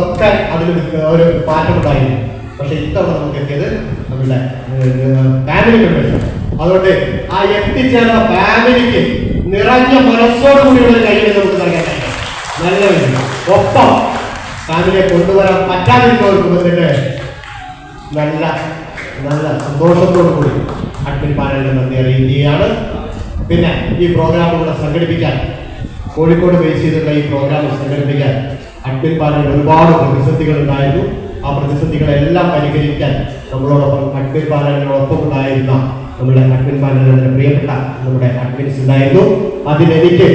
ഒക്കെ അതിൽ ഒരു മാറ്റം ഉണ്ടായിരുന്നു പക്ഷെ ഇത്തവണ നമുക്ക് എത്തിയത് നമ്മുടെ ഫാമിലി മെമ്പേഴ്സ് അതുകൊണ്ട് ആ എത്തിച്ചേർന്ന ഫാമിലിക്ക് നിറഞ്ഞ മനസ്സോട് കൂടിയുള്ള കഴിയുന്ന നമുക്ക് നൽകാൻ നല്ല ഒപ്പം ഫാമിലിയെ കൊണ്ടുവരാൻ പറ്റാതിരിക്കുന്നവർക്ക് നല്ല നല്ല സന്തോഷത്തോടു കൂടി അഡ്മിൻ പാനലിന് നന്ദി അറിയിക്കുകയാണ്. പിന്നെ ഈ പ്രോഗ്രാം കൂടെ സംഘടിപ്പിക്കാൻ കോഴിക്കോട് ബേസ് ചെയ്തിട്ടുള്ള ഈ പ്രോഗ്രാം സംഘടിപ്പിക്കാൻ അഡ്മിൻ പാനലിൽ ഒരുപാട് പ്രതിസന്ധികൾ ഉണ്ടായിരുന്നു. ആ പ്രതിസന്ധികളെല്ലാം പരിഹരിക്കാൻ നമ്മളോടൊപ്പം അഡ്മിൻ പാനലിനോടൊപ്പം ഉണ്ടായിരുന്ന നമ്മുടെ അഡ്മിൻ പാനലിന്റെ പ്രിയപ്പെട്ട നമ്മുടെ അഡ്മിൻസ് ഉണ്ടായിരുന്നു. അതിനെനിക്ക്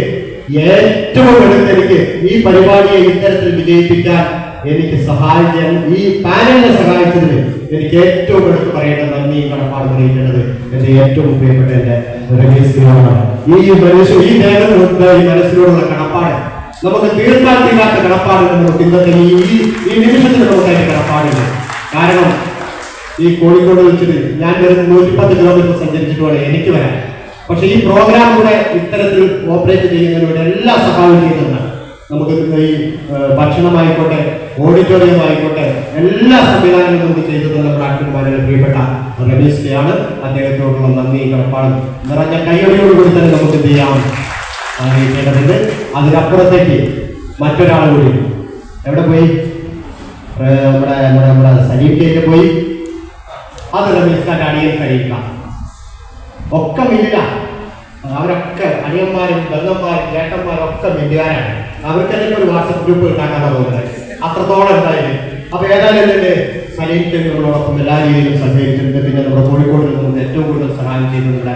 ഏറ്റവും എടുത്തെനിക്ക് ഈ പരിപാടിയെ ഇത്തരത്തിൽ വിജയിപ്പിക്കാൻ എനിക്ക് സഹായിക്കാൻ ഈ പാനലിനെ സഹായിച്ചതിന് എനിക്ക് ഏറ്റവും എടുത്ത് പറയേണ്ട നന്ദി കടപ്പാട് അറിയിക്കേണ്ടത് എന്റെ ഏറ്റവും പ്രിയപ്പെട്ട എന്റെ രമേശിനോടാണ് ഈ പ്രദേശം ഈ നേതൃത്വ ഈ മനസ്സിനോടുള്ള കടപ്പാട്. നമുക്ക് തീർക്കാൻ തീരാത്ത കടപ്പാട് നമുക്ക് ഇന്നത്തെ ഈ ഈ- നിമിഷത്തിൽ നമുക്ക് അതിന്റെ കടപ്പാടില്ല. കാരണം ഈ കോഴിക്കോട് വെച്ചിട്ട് ഞാൻ വെറും നൂറ്റിപ്പത്ത് കിലോമീറ്റർ സഞ്ചരിച്ചിട്ടുണ്ട് എനിക്ക് വരാം പക്ഷെ ഈ പ്രോഗ്രാം കൂടെ ഇത്തരത്തിൽ ഓപ്പറേറ്റ് ചെയ്യുന്നതിലൂടെ എല്ലാ സഹായവും ചെയ്യുന്നതാണ് നമുക്ക് ഈ ഭക്ഷണമായിക്കോട്ടെ ഓഡിറ്റോറിയം ആയിക്കോട്ടെ എല്ലാ സംവിധാനങ്ങളും നമുക്ക് ചെയ്തു നമ്മുടെ പ്രാക്ടന്മാരുടെ പ്രിയപ്പെട്ട രമേശിനെയാണ് അദ്ദേഹത്തോടുള്ള നന്ദി കടപ്പാടും നിറഞ്ഞ കൈയടിയോടുകൂടി തന്നെ നമുക്ക് എന്ത് ചെയ്യാം? അറിയിക്കേണ്ടതുണ്ട്. അതിനപ്പുറത്തേക്ക് മറ്റൊരാൾ കൂടി. എവിടെ പോയി? നമ്മുടെ നമ്മുടെ നമ്മുടെ സലീം പോയി. അത് ഖാന്റെ അടിയൻ കഴിയിക്കാം ഒക്കെ മില്ല അവരൊക്കെ അനിയന്മാരും ബന്ധന്മാരും ചേട്ടന്മാരും ഒക്കെ മില്ലുകാരാണ് അവർക്കെല്ലാം ഒരു വാട്സപ്പ് ഗ്രൂപ്പ് കിട്ടാനാണ് പോകുന്നത് അത്രത്തോളം ഉണ്ടായിരുന്നു അപ്പൊ ഏതായാലും തന്നെ സലീമിന്റെ നമ്മളോടൊപ്പം എല്ലാ രീതിയിലും സഹകരിച്ചിട്ടുണ്ട്. പിന്നെ നമ്മുടെ കോഴിക്കോട് നിന്ന് ഏറ്റവും കൂടുതൽ സഹായം ചെയ്യുന്നുണ്ട്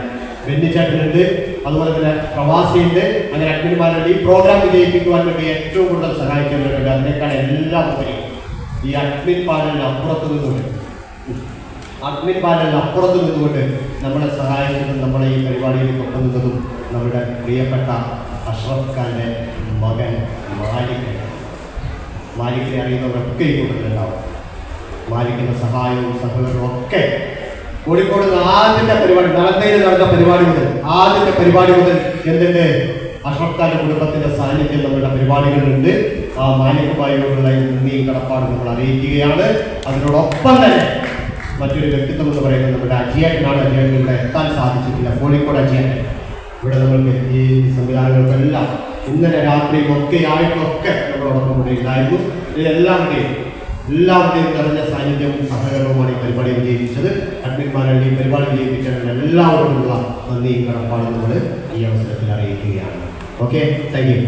ബെന്നിച്ചേട്ടനുണ്ട് അതുപോലെ തന്നെ പ്രവാസിയുണ്ട്. അങ്ങനെ അഡ്മിന്മാരുണ്ട് ഈ പ്രോഗ്രാം വിജയിപ്പിക്കുവാൻ വേണ്ടി ഏറ്റവും കൂടുതൽ സഹായിക്കുന്നവരുണ്ട് അതിനേക്കാൾ എല്ലാം ഈ അഡ്മിൻ പാനലിന് അപ്പുറത്ത് നിന്നുകൊണ്ട് അഡ്മിൻ അപ്പുറത്ത് നിന്നുകൊണ്ട് നമ്മളെ സഹായിക്കുന്നതും നമ്മളെ ഈ പരിപാടിയിൽ കൊണ്ടുവന്നതും നമ്മുടെ പ്രിയപ്പെട്ട അഷ്റഫ് ഖാന്റെ മകൻ മാലിക്. മാലിക്കിനെ അറിയുന്നവരൊക്കെ ഈ കൂട്ടത്തിലുണ്ടാവും. മാലിക്കിന്റെ സഹായവും സഹകരണവും ഒക്കെ കോഴിക്കോട് ആദ്യത്തെ പരിപാടി നടന്നയിൽ നടന്ന പരിപാടി മുതൽ ആദ്യത്തെ പരിപാടി മുതൽ എന്തിന്റെ അഷ്റഫ് ഖാന്റെ കുടുംബത്തിന്റെ സാന്നിധ്യം നമ്മുടെ പരിപാടികളിലുണ്ട്. ആ മാലികമായോടുള്ള ഈ നന്ദിയും കടപ്പാടും നമ്മൾ അറിയിക്കുകയാണ്. അതിനോടൊപ്പം തന്നെ മറ്റൊരു വ്യക്തിത്വം എന്ന് പറയുന്നത് നമ്മുടെ അജിയേട്ടനാണ് അജിയേട്ടൻ ഇവിടെ എത്താൻ സാധിച്ചിട്ടില്ല. കോഴിക്കോട് അജിയേട്ടൻ ഇവിടെ നമ്മൾക്ക് ഈ സംവിധാനങ്ങൾക്കെല്ലാം ഇന്നലെ രാത്രിയും ഒക്കെ ആയിട്ടൊക്കെ ഒക്കെ നമ്മളോടൊപ്പം കൂടെ ഉണ്ടായിരുന്നു ഇതെല്ലാവരുടെയും എല്ലാവരുടെയും നിറഞ്ഞ സാന്നിധ്യവും സഹകരണവുമാണ് ഈ പരിപാടി വിജയിപ്പിച്ചത്. അഡ്മിന്മാരുടെ പരിപാടി വിജയിപ്പിച്ചവരുടെ എല്ലാവരോടുമുള്ള നന്ദിയും കടപ്പാടും നമ്മൾ ഈ അവസരത്തിൽ അറിയിക്കുകയാണ്. Okay thank you